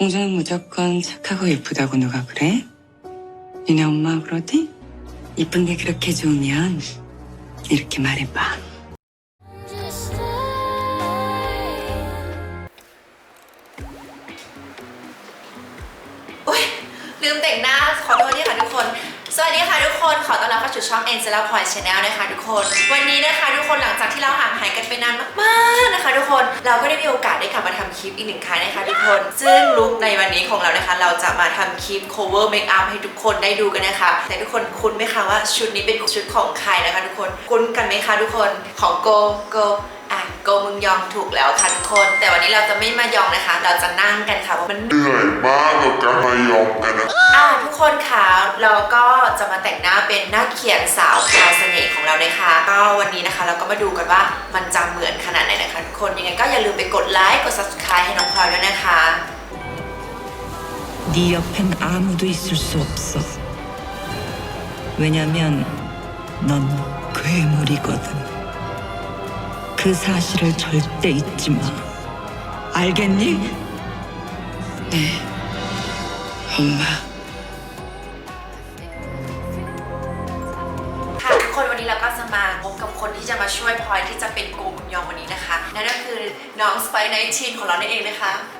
공주는 무조건 착하고 예쁘다고 누가 그래? 니네 엄마 그러지? 이쁜 게 그렇게 좋으면 이렇게 말해봐. Just stay. อุ้ยลืมแต่งหน้าขอโทษด้วยค่ะทุกคน สวัสดีค่ะทุกคนขอต้อนรับเข้าสู่ช่อง Angela Point Channel นะคะทุกคน วันนี้นะคะทุกคนหลังจากที่เราห่างหายกันไปนานมากๆนะคะ ทุกคนเราก็ได้มีโอกาสได้กลับมาทำ คลิปอีกหนึ่งครั้งนะคะทุกคน ซึ่งลุคในวันนี้ของเรานะคะ เราจะมาทำคลิป cover make up ให้ทุกคนได้ดูกันนะคะ แต่ทุกคนคุ้นไหมคะว่าชุดนี้เป็นชุดของใครนะคะทุกคน คุ้นกันไหมคะทุกคน ของโกโก โกมึงยองถูกแล้วค่ะทุกคน แต่วันนี้เราจะไม่มายองนะคะ เราจะนั่งกันค่ะเพราะมัน เหนื่อยมากกับการมายอมกันนะ อ่ะทุกคนค่ะเราก็จะมาแต่งหน้าเป็นนักเขียนสาวพราวเสน่ห์ของเรานะคะ ก็วันนี้นะคะ เราก็มาดูกันว่ามันจะเหมือนขนาดไหนนะคะทุกคนยังไงก็อย่าลืมไปกดไลค์กด subscribe ให้น้องพลอยด้วยนะคะ 네 옆엔 아무도 있을 수 없어. 왜냐면 넌 괴물이거든. 그 사실을 절대 잊지 마. 알겠니? 네, 엄마. ค่ะทุกคนวันนี้เราก็จะมาพบกับคนที่จะมาช่วยพลอยที่จะเป็นโกมุนยองวันนี้นะคะ นั่นก็คือน้องสไปไนทีนของเรานั่นเองนะคะ ส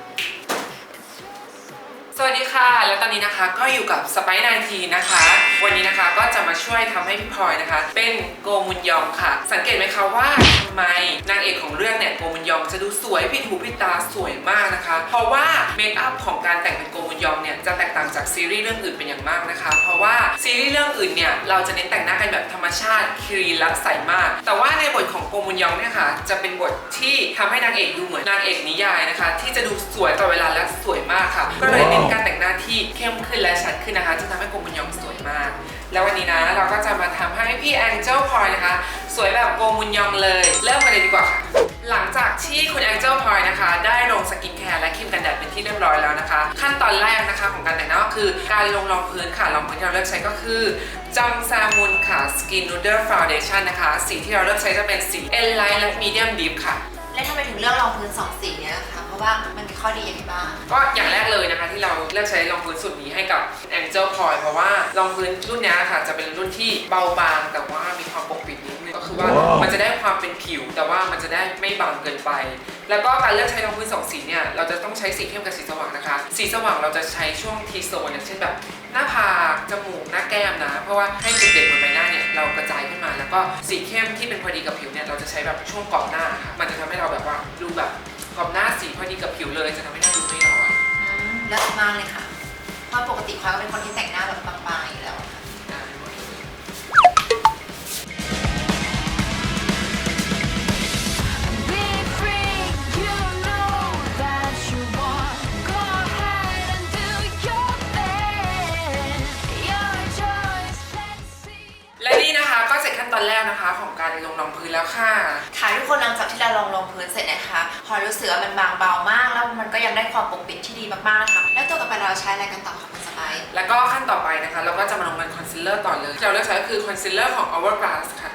วัสดีค่ะ แล้วตอนนี้นะคะก็อยู่กับสไปนายทีนะคะ วันนี้นะคะก็จะมาช่วยทำให้พี่พลอยนะคะ เป็นโกมุนยองค่ะ สังเกตไหมคะว่าทำไมนางเอกของเรื่องเนี่ยโกมุนยองจะดูสวยผิดหูผิดตาสวยมากนะคะ เพราะว่าเมคอัพของการแต่งเป็นโกมุนยองเนี่ยจะแตกต่างจากซีรีส์เรื่องอื่นเป็นอย่างมากนะคะ เพราะว่าซีรีส์เรื่องอื่นเนี่ยเราจะเน้นแต่งหน้ากันแบบธรรมชาติคลีนและใสมาก แต่ว่าในบทของโกมุนยองเนี่ยค่ะจะเป็นบทที่ทำให้นางเอกดูเหมือนนางเอกนิยายนะคะ ที่จะดูสวยตลอดเวลาและสวยมากค่ะ ก็เลยเน้นการแต่งหน้าที่เข้มขึ้นและชัดขึ้นนะคะจะทำให้โกมุนยองสวยมาก แล้ววันนี้นะเราก็จะมาทำให้พี่แองเจิลพลอยนะคะ สวยแบบโกมุนยองเลย เริ่มกันเลยดีกว่าค่ะหลังจากที่คุณแองเจิลพลอยนะคะ ได้ลงสกินแคร์และครีมกันแดดเป็นที่เรียบร้อยแล้วนะคะ ขั้นตอนแรกนะคะของการแต่งหน้าก็คือการลงรองพื้นค่ะรองพื้นที่เราเลือกใช้ก็คือจองซามุนค่ะ Skin Noodle Foundation นะคะ สีที่เราเลือกใช้จะเป็นสี N Light และ Medium Deep ค่ะ และทำไมถึงเลือกรองพื้นสองสีเนี้ยคะ ว่ามันมีข้อดีอย่างไรบ้าง ก็อย่างแรกเลยนะคะที่เราเลือกใช้รองพื้นสูตรนี้ให้กับ Angel Poi เพราะว่ารองพื้นรุ่นเนี้ยค่ะจะเป็นรุ่นที่เบาบาง แต่ว่ามีความปกปิดนิดนึงก็คือว่ามันจะได้ความเป็นผิว แต่ว่ามันจะได้ไม่บางเกินไป แล้วก็การเลือกใช้รองพื้นสองสีเนี่ยเราจะต้องใช้สีเข้มกับสีสว่างนะคะสีสว่างเราจะใช้ช่วงทีโซนอย่างเช่นแบบหน้าผากจมูกหน้าแก้มนะ เพราะว่าให้จุดเด่นบนใบหน้าเนี่ยเรากระจายขึ้นมา แล้วก็สีเข้มที่เป็นพอดีกับผิวเนี่ยเราจะใช้แบบช่วงกรอบหน้าค่ะมันจะทำให้เราแบบว่าดูแบบ กรอบหน้าสีพอดีกับผิวเลยจะทำให้หน้าดูไม่ร้อนอืมเลิศมากเลยค่ะเพราะปกติพลอยก็เป็นคนที่แต่งหน้าแบบบางๆอยู่แล้ว ก็เสร็จขั้นตอนแรกนะคะ ของการลงรองพื้นแล้วค่ะ ค่ะทุกคนหลังจากที่เราลองลงพื้นเสร็จนะคะพลอยรู้สึกว่ามันบางเบามาก แล้วมันก็ยังได้ความปกปิดที่ดีมากๆนะคะแล้วตัวต่อไปเราใช้อะไรกันต่อคะคุณสไปซ์แล้วก็ขั้นต่อไปนะคะ เราก็จะมาลงเป็นคอนซีลเลอร์ต่อเลยที่เราเลือกใช้ก็คือคอนซีลเลอร์ของ Hourglass ค่ะ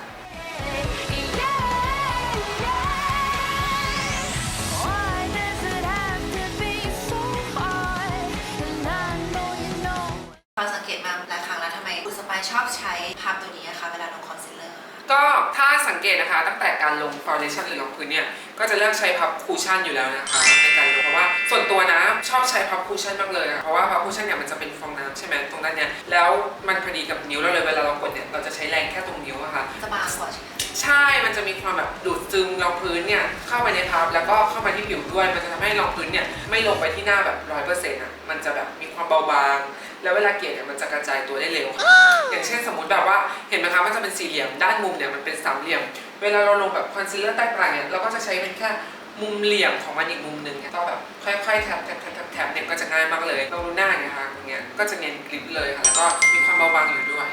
งเกตนะคะ ตั้งแต่การลงฟ u n เดชั่นหรือรองพื้นเนี่ย ก็จะเลือกใช้พับคูชั่นอยู่แล้วนะคะในการลงเพราะว่าส่วนตัวนะชอบใช้พับคูชั่นมากเลยอะเพราะว่าพับคูชั่นเนี่ยมันจะเป็นฟองน้ำใช่ไหมตรงด้านเนี้ยแล้วมันพอดีกับนิ้วเราเลยเวลาเรากดเนี่ยเราจะใช้แรงแค่ตรงนิ้วอะค่ะจะบายกว่าใช่ไหม ใช่ มันจะมีความแบบดูดซึมรองพื้นเนี่ยเข้าไปในพับแล้วก็เข้ามาที่ผิวด้วย มันจะทำให้รองพื้นเนี่ยไม่ลงไปที่หน้าแบบร้อยเปอร์เซ็นต์อะ มันจะแบบมีความเบาบาง แล้วเวลาเกลี่ยเนี่ยมันจะกระจายตัวได้เร็วค่ะอย่างเช่นสมมติแบบว่าเห็นไหมคะมันจะเป็นสี่เหลี่ยมด้านมุมเนี่ยมันเป็นสามเหลี่ยม เวลาเราลงแบบคอนซีลเลอร์ใต้ปลายเนี่ยเราก็จะใช้เป็นแค่มุมเหลี่ยมของมันอีกมุมหนึ่งเนี่ยก็แบบค่อยๆแทบแทบแทบแทบแทบเนี่ยก็จะง่ายมากเลยเราดูหน้าเนี่ยค่ะอย่างเงี้ยก็จะเนียนกริบเลยค่ะแล้วก็มีความเบาบางอยู่ด้วย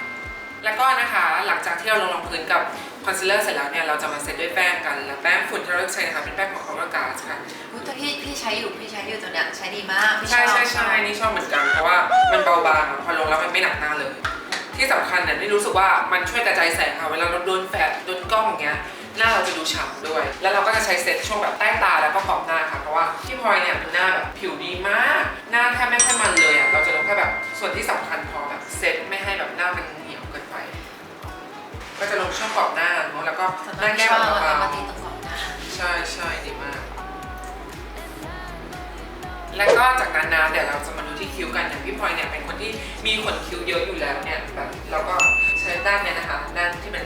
แล้วก็นะคะหลังจากที่เราลงรองพื้นกับ คอนซีลเลอร์เสร็จแล้วเนี่ยเราจะมาเซตด้วยแป้งกันแล้วแป้งฝุ่นที่เราเลือกใช้นะคะเป็นแป้งของ Hourglass ค่ะอุ๊ยตัวที่พี่ใช้อยู่พี่ใช้อยู่ตัวเนี้ยใช้ดีมากพี่ใช่อบใช่ใช่นี่ชอบเหมือนกันเพราะว่ามันเบาบางอะพอลงแล้วมันไม่หนักหน้าเลย ที่สำคัญเนี่ยนี่รู้สึกว่ามันช่วยกระจายแสงค่ะเวลาเราโดนแฟลชโดนกล้องอย่างเงี้ยหน้าเราจะดูฉ่ำด้วย แล้วเราก็จะใช้เซตช่วงแบบใต้ตาแล้วก็ขอบหน้าค่ะเพราะว่าพี่พลอยเนี่ยเป็นหน้าแบบผิวดีมาก หน้าส่วนที่สำคัญพอแบบเซตไม่ให้แบบหน้ามัน ก็จะลงช่วงกรอบหน้าเนอะแล้วก็สำหหรับน้าแก้ชมอบเบาปกติต้องบอกนะๆใช่ใช่ดีมาก แล้วก็จากนั้นนะเดี๋ยวเราจะมาดูที่คิ้วกันอย่างพี่พลอยเนี่ยเป็นคนที่มีขนคิ้วเยอะอยู่แล้วเนี่ยแบบเราก็ใช้ด้านเนี่ยนะคะด้านที่เป็น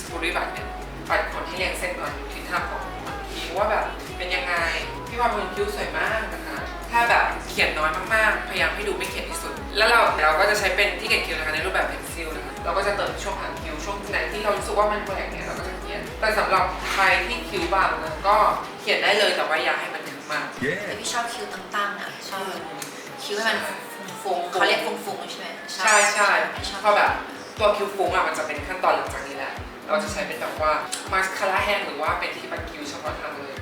สปูรี่บัตเนี่ยปัดขนให้เรียงเส้นก่อนดูทิศทางของขนคิ้วว่าแบบเป็นยังไงพี่พลอยเป็นคนคิ้วสวยมากนะคะถ้าแบบเขียนน้อยมากๆ พยายามให้ดูไม่เขียนที่สุด แล้วเราเราก็จะใช้เป็นที่เขียนคิ้วนะคะในรูปแบบเพนซิลนะคะ เราก็จะเติมช่วงหางคิ้วช่วงไหนที่เรารู้สึกว่ามันแหว่งเนี่ยเราก็จะเขียน แต่สำหรับใครที่คิ้วบางนะก็เขียนได้เลยแต่ว่าอย่าให้มันถึงมากแต่พี่ชอบคิ้วตั้งๆอะชอบคิ้วให้มันฟุ้งๆเขาเรียกฟุ้งๆใช่ไหมใช่ใช่พี่ชอบเพราะแบบตัวคิ้วฟุ้งอะมันจะเป็นขั้นตอนหลังจากนี้แหละเราจะใช้เป็นแบบว่ามาสคาร่าแห้งหรือว่าเป็นที่ปัดคิ้วเฉพาะทางเลย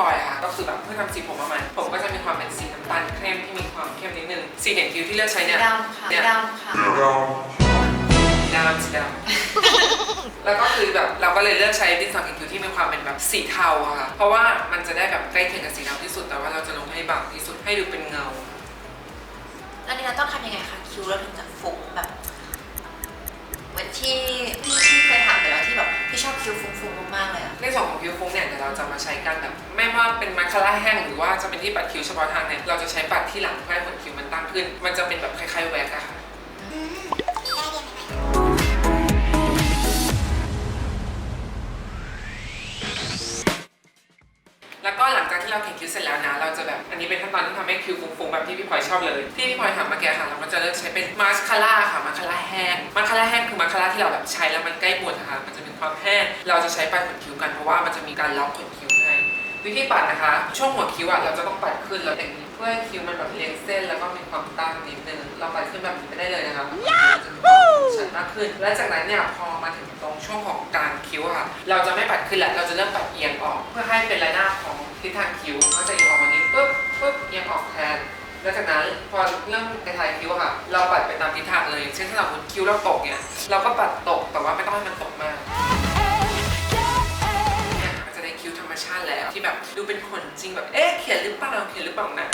พี่พลอยอะค่ะก็คือแบบเพื่อทำสีผมมาใหม่ผมก็จะมีความเป็นสีน้ำตาลเข้มที่มีความเข้มนิดนึงสีเด่นคิ้วที่เลือกใช้สีเนี่ยดำค่ะสีเนี่ยดำค่ะ สีดำสีดำ แล้วก็คือแบบเราก็เลยเลือกใช้ดินสอเขียนคิ้วที่มีความเป็นแบบสีเทาอะค่ะเพราะว่ามันจะได้แบบใกล้เคียงกับสีดำที่สุดแต่ว่าเราจะลงให้บางที่สุดให้ดูเป็นเงา แล้วนี่เราต้องทำยังไงคะคิ้วเราถึงจะฟุ้งแบบ เหมือนที่พี่พี่เคยถามไปแล้วที่แบบพี่ชอบคิ้วฟุ้งๆมากๆเลยอะในส่วนของคิ้วฟุ้งเนี่ยเดี๋ยวเราจะมาใช้กันแบบไม่ว่าเป็นมาคาร่าแห้งหรือว่าจะเป็นที่ปัดคิ้วเฉพาะทางเนี่ยเราจะใช้ปัดที่หลังเพื่อให้ขนคิ้วมันตั้งขึ้น มันจะเป็นแบบคล้ายๆแว็กอะค่ะ เราเข่งคิ้วเสร็จแล้วนะ เราจะแบบอันนี้เป็นขั้นตอนที่ทำให้คิ้วฟุ้งๆแบบที่พี่พลอยชอบเลย ที่พี่พลอยทำมาแกี้ค่ะเราก็จะเลือกใช้เป็นมาสคาร่าค่ะมาสคาร่าแห้งมาสคาร่าแห้งคือมาสคาร่าที่เราแบบใช้แล้วมันใกล้หมดนะคะมันจะมีความแห้งเราจะใช้ปลายขนคิ้วกันเพราะว่ามันจะมีการล็อกขนคิ้วให้วิธีปัดนะคะ ช่วงหัวคิ้วอะเราจะต้องปัดขึ้นแล้วอย่างนี้ พื่อให้คิ้วมันแบบเรียงเส้นแล้วก็มีความตั้งนิดนึงเราปัดขึ้นแบบนี้ไปได้เลยนะคะจะมีความชัดมากขึ้น และจากนั้นเนี่ยพอมาถึงตรงช่วงของกลางคิ้วอะค่ะ เราจะไม่ปัดขึ้นแล้วเราจะเริ่มปัดเอียงออก เพื่อให้เป็นระนาบของทิศทางคิ้วก็จะเอียงออกมานี้ปุ๊บปุ๊บเอียงออกแทนแล้วจากนั้นพอเริ่มกระทายคิ้วอะค่ะ เราปัดไปตามทิศทางเลยอย่างเช่นถ้าเราคิ้วเราตกเนี่ยเราก็ปัดตกแต่ว่าไม่ต้องให้มันตกมา งแบบเอ๊ะเขียนหรือเปล่าเขียนหรือเปล่านะ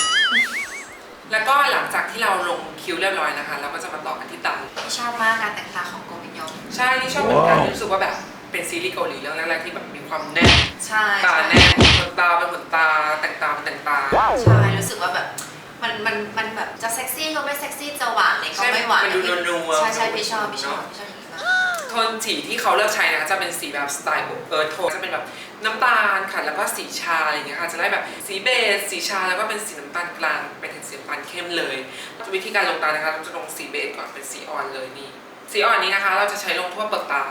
แล้วก็หลังจากที่เราลงคิ้วเรียบร้อยนะคะ เราก็จะมาต่อกันที่ตาพี่ชอบมากการแต่งตาของโกมินยองใช่ที่ชอบเหมือนกันรู้สึกว่าแบบเป็นซีรีส์เกาหลีเรื่องแรกๆที่แบบมีความแน่นใช่ตาแน่นขนตาเป็นขนตาแต่งตาเป็นแต่งตาใช่รู้สึกว่าแบบมันมันมันแบบจะเซ็กซี่ก็ไม่เซ็กซี่จะหวานเลยก็ไม่หวานใช่มันดูนัวๆใช่ใช่พี่ชอบพี่ชอบพี่ชอบอย่าง นี้มากโทนสีที่เขาเลือกใช้นะคะจะเป็นสีแบบสไตล์เอิร์ธโทนจะเป็นแบบน้ำตาลค่ะแล้วก็สีชาอะไรอย่างเงี้ยค่ะจะได้แบบสีเบสสีชาแล้วก็เป็นสีน้ำตาลกลางไปถึงสีน้ำตาลเข้มเลยวิธีการลงตานะคะเราจะลงสีเบสก่อนเป็นสีอ่อนเลยนี่สีอ่อนนี้นะคะ เราจะใช้ลงทั่วเปลือกตา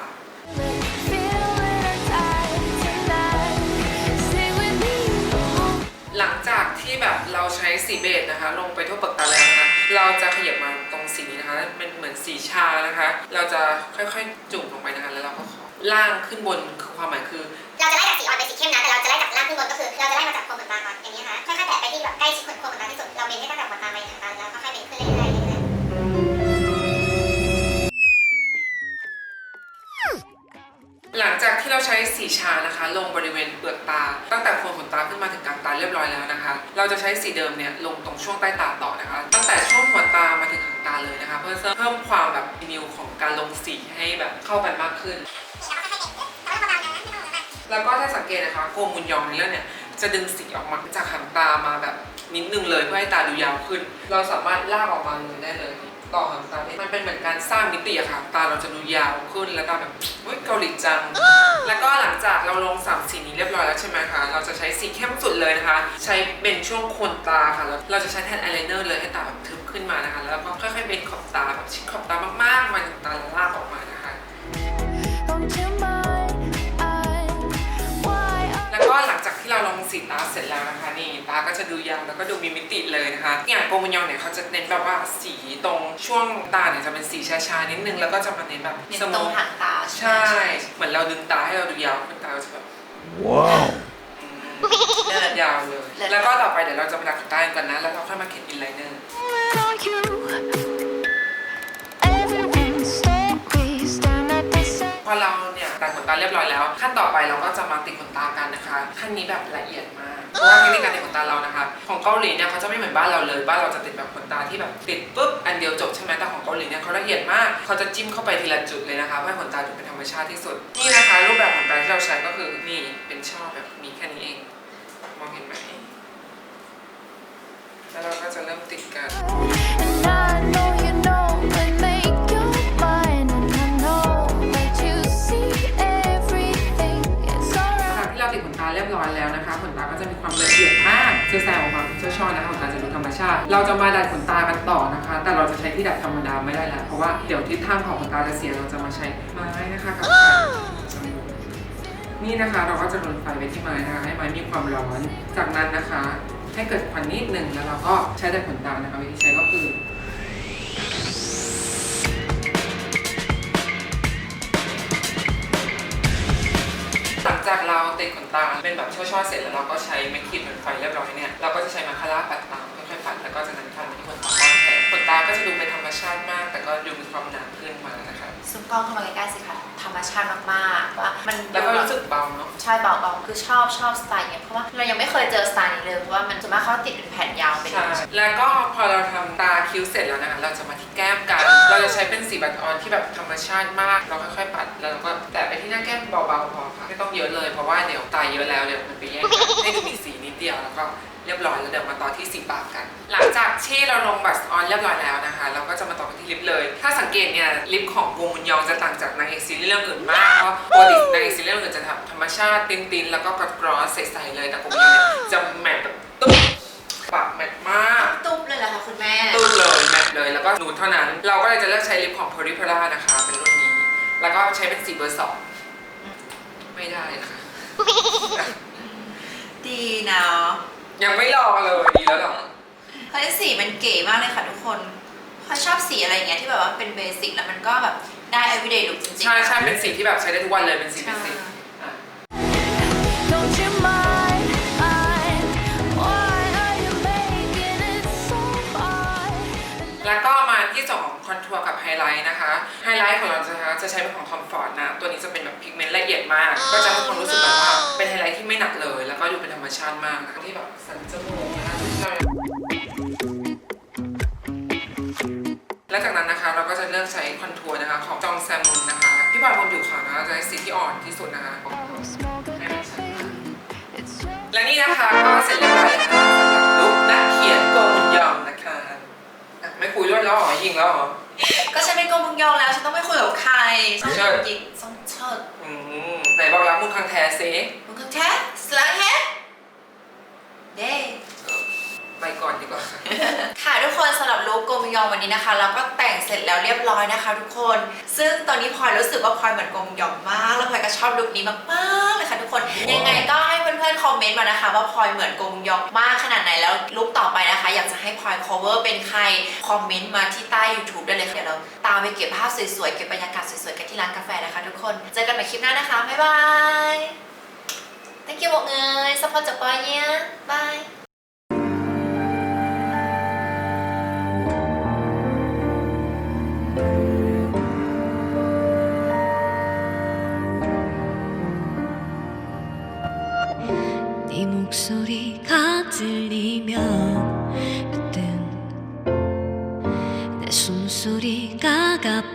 หลังจากที่แบบเราใช้สีเบสนะคะ ลงไปทั่วเปลือกตาแล้วนะคะเราจะขยับมาตรงสีนี้ นะคะเป็นเหมือนสีชานะคะ เราจะค่อยๆ จุ่มลงไปนะคะ แล้วเราก็ล่างขึ้นบนคือความหมายคือ เราจะไล่จากสีอ่อนไปสีเข้มนะ แต่เราจะไล่จากล่างขึ้นบนก็คือ เราจะไล่มาจากโคนขนตาก่อนอย่างนี้นะคะค่อยๆแตะไปที่แบบใกล้ชิดโคนขนตาที่สุด เราเบนให้ตั้งแต่ขนตาไปหางตาแล้วค่อยๆเบนขึ้นเรื่อยๆเรื่อยๆหลังจากที่เราใช้สีชานะคะ ลงบริเวณเปลือกตา ตั้งแต่โคนขนตาขึ้นมาถึงกลางตาเรียบร้อยแล้วนะคะ เราจะใช้สีเดิมเนี่ยลงตรงช่วงใต้ตาต่อนะคะ ตั้งแต่ช่วงหัว เลยนะเพิ่มความแบบนิวของการลงสีให้แบบเข้ากันมากขึ้น แล้วก็ถ้าสังเกตนะคะโกมุนยองในเรื่องเนี่ยจะดึงสีออกมาจากหางตามาแบบนิดนึงเลยเพื่อให้ตาดูยาวขึ้น เราสามารถลากออกมาเลยได้เลย ต่อหางตาเนี่ยมันเป็นเหมือนการสร้างมิติอะค่ะ ตาเราจะดูยาวขึ้นแล้วตาแบบเฮ้ยเกาหลีจัง แล้วก็หลังจากเราลงสามสีนี้เรียบร้อยแล้วใช่ไหมคะ เราจะใช้สีเข้มสุดเลยนะคะ ใช้เป็นช่วงโคนตาค่ะแล้วเราจะใช้แทนอายไลเนอร์เลยให้ตาแบบทึบขึ้นมานะคะ แล้วก็ค่อยๆเบนขอบตาแบบชิดขอบตามากๆ มันตาลากออกมานะ สีตาเสร็จแล้วนะคะนี่ตาก็จะดูยาวแล้วก็ดูมีมิติเลยนะคะอย่างโกมุนยองเนี่ยเขาจะเน้นแบบว่าสีตรงช่วงตาเนี่ยจะเป็นสีชาๆนิดนึงแล้วก็จะมาเน้นแบบเน้นสตโมรงองหางตาใช่ เหมือนเราดึงตาให้เราดูยาวขึ้นตาเราจะแบบ Wow. เลิศยาวเลยเลิศแล้วก็ต่อไปเดี๋ยวเราจะมาดัดขนตากันนะแล้วเราค่อยมาเขียนอินไลเนอร์ on you? Everyone's stories down at the same. พอเราเนี่ยแต่งขนตาเรียบร้อยแล้ว ขั้นต่อไปเราก็จะมาติดขนตากันนะคะ ขั้นนี้แบบละเอียดมากเพราะว่าเทคนิคการติดขนตาเรานะคะ ของเกาหลีเนี่ยเขาจะไม่เหมือนบ้านเราเลยบ้านเราจะติดแบบขนตาที่แบบติดปุ๊บอันเดียวจบใช่ไหมแต่ของเกาหลีเนี่ยเขาละเอียดมากเขาจะจิ้มเข้าไปทีละจุดเลยนะคะเพื่อให้ขนตาดูเป็นธรรมชาติที่สุดนี่นะคะ รูปแบบขนตาที่เราใช้ก็คือนี่เป็นช่อแบบมีแค่นี้เอง เราจะมาดัดขนตากันต่อนะคะ แต่เราจะใช้ที่ดัดธรรมดาไม่ได้แล้ว เพราะว่าเดี๋ยวทิศทางของขนตาจะเสีย เราจะมาใช้ไม้นะคะกับไฟนี่นะคะเราก็จะโรยไฟไปที่ไม้นะคะให้ไม้มีความร้อน จากนั้นนะคะ ให้เกิดควันนิดหนึ่งแล้วเราก็ใช้ดัดขนตานะคะวิธีใช้ก็คือหลังจากเราติดขนตาเป็นแบบช่อๆเสร็จแล้วเราก็ใช้ไม้ขีดเหมือนไฟเรียบร้อยเนี่ยเราก็จะใช้มาคาร่าปัดตาม ค่อยๆปัดแล้วก็จากนั้นพันที่ขนตาบ้างแทนขนตาก็จะดูเป็นธรรมชาติมาก แต่ก็ดูมีความหนาขึ้นมานะคะซูมกล้องเข้ามาใกล้ๆสิคะธรรมชาติมากๆว่ามันแล้วก็รู้สึกเบาเนาะใช่เบาๆคือชอบชอบสไตล์เนี้ยเพราะว่าเรายังไม่เคยเจอสไตล์นี้เลยเพราะว่ามันส่วนมากเขาติดเป็นแผ่นยาวเป็นใช่แล้วก็พอเราทำตาคิ้วเสร็จแล้วนะคะเราจะมาที่แก้มกัน เราจะใช้เป็นสีบัตรออนที่แบบธรรมชาติมาก เราค่อยๆปัดแล้วเราก็แตะไปที่หน้าแก้มเบาๆพอค่ะไม่ต้องเยอะเลยเพราะว่าเดี๋ยวตาเยอะแล้วเดี๋ยวมันไปแย่งกันให้ดูมีสีนิดเดียวแล้วก็ เรียบร้อยแล้วเดี๋ยวมาต่อที่สีปากกัน หลังจากที่เราลงบัตรออนเรียบร้อยแล้วนะคะ เราก็จะมาต่อกันที่ลิปเลย ถ้าสังเกตเนี่ยลิปของวงมุนยองจะต่างจากนางเอกซีรีส์เรื่องอื่นมากเพราะปกตินางเอกซีรีส์เรื่องอื่นจะทำธรรมชาติตินๆแล้วก็กรอสใสๆเลยแต่วงมุนยองเนี่ยจะแมทแบบตุ๊บปากแมทมาก ตุ๊บเลยเหรอคะคุณแม่ ตู้เลยแมทเลยแล้วก็นูดเท่านั้น เราก็เลยจะเลือกใช้ลิปของ p e r i p e r a นะคะ เป็นรุ่นนี้ แล้วก็ใช้เป็นสีเบอร์สองไม่ได้ค่ะดีนะ ยังไม่รอเลยดีแล้วเหรอเฮ้ยสีมันเก๋มากเลยค่ะทุกคนพอยชอบสีอะไรอย่างเงี้ยที่แบบว่าเป็นเบสิกแล้วมันก็แบบได้ everyday look จริงๆใช่ใช่เป็นสีที่แบบใช้ได้ทุกวันเลยเป็นสีเป็นสีอะ Don't you mind? mind? Why are you making it so hard? แล้วก็มาที่ส่วนของคอนทัวร์กับไฮไลท์นะคะ ไฮไลท์ของเราจะ มนต์ละเอียดมาก ก็จะให้ความรู้สึกแบบว่าเป็นไฮไลท์ที่ไม่หนักเลย แล้วก็ดูเป็นธรรมชาติมากนะคะที่แบบสันจมูกนะคะที่เราและจากนั้นนะคะเราก็จะเลือกใช้คอนทัวร์นะคะของจองแซมมุนนะคะพี่บอยคนผิวขาวนะคะจะใช้สีที่อ่อนที่สุดนะคะ Smoke ให้มันชัดมาก It's just และนี่นะคะก็เสร็จเรียบร้อยแล้วนะคะสำหรับลุคนักเขียนโกมุนยองนะคะอะไม่คุยด้วยแล้วเหรอยิงแล้วเหรอก็ฉันเป็นโกมุงยองแล้วฉันต้องไม่คุยกับใครต้องเชิดหญิงต้องเชิด อืม ไหนบอกรักมุงคังแท้เซมึงคือแท้สลังแท้เด้ไปก่อนดีกว่า ค่ะทุกคนสำหรับลุคโกมุงยองวันนี้นะคะ เราก็แต่งเสร็จแล้วเรียบร้อยนะคะ ทุกคน ซึ่งตอนนี้พลอยรู้สึกว่าพลอยเหมือนโกมุงยองมาก แล้วพลอยก็ชอบลุคนี้มากๆเลยค่ะ ทุกคน ยังไงก็ให้เพื่อนๆคอมเมนต์มานะคะ ว่าพลอยเหมือนกงยองมากขนาดไหนแล้วลุกต่อไปนะคะ อยากจะให้พลอย cover เป็นใครคอมเมนต์มาที่ใต้ YouTube ได้เลยค่ะเดี๋ยวเราตามไปเก็บภาพสวยๆเก็บบรรยากาศสวยๆกันที่ร้านกาแฟนะคะ ทุกคนเจอกันใหม่คลิปหน้านะคะบ๊ายบาย thank you บอกเงย support จากปอยเนี่ยบาย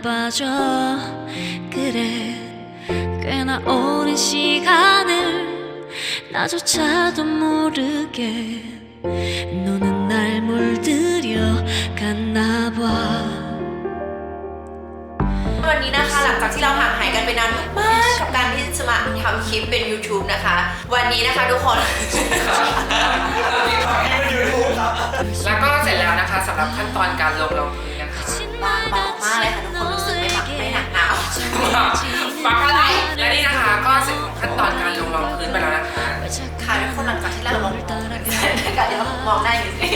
숨소리가 가빠져 그래 꽤나 오랜 시간을 나조차도 모르게 너는 날 물들여 갔나 봐 วันนี้นะคะหลังจากที่เราห่างหายกันไปนานมากๆกับการที่จะมาทำคลิปเป็น YouTube นะคะ วันนี้นะคะทุกคน แล้วก็เสร็จแล้วนะคะสำหรับขั้นตอนการลงรองพื้นนะคะ บางเบามากเลยค่ะทุกคนรู้สึกไม่หนักไม่หนักหนาฟังอะไรและนี่นะคะก็เสร็จของขั้นตอนการลงรองพื้นไปแล้วนะคะค่ะทุกคนหลังจากที่เราลงพื้นกันเดี๋ยวมองได้อยู่สิ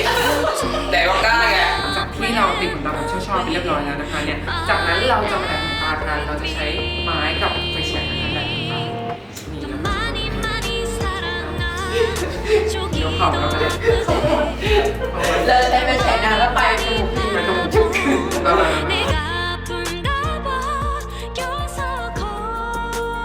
แต่มองได้ไงหลังจากที่เราติดขนตาแบบช่อๆเรียบร้อยแล้วนะคะเนี่ยจากนั้นเราจะแต่งขนตากันเราจะใช้ไม้กับไฟแฉกนะคะแบบนี้เดี๋ยวเผาเราจะเลิกใช้ไฟแฉกนะ 나라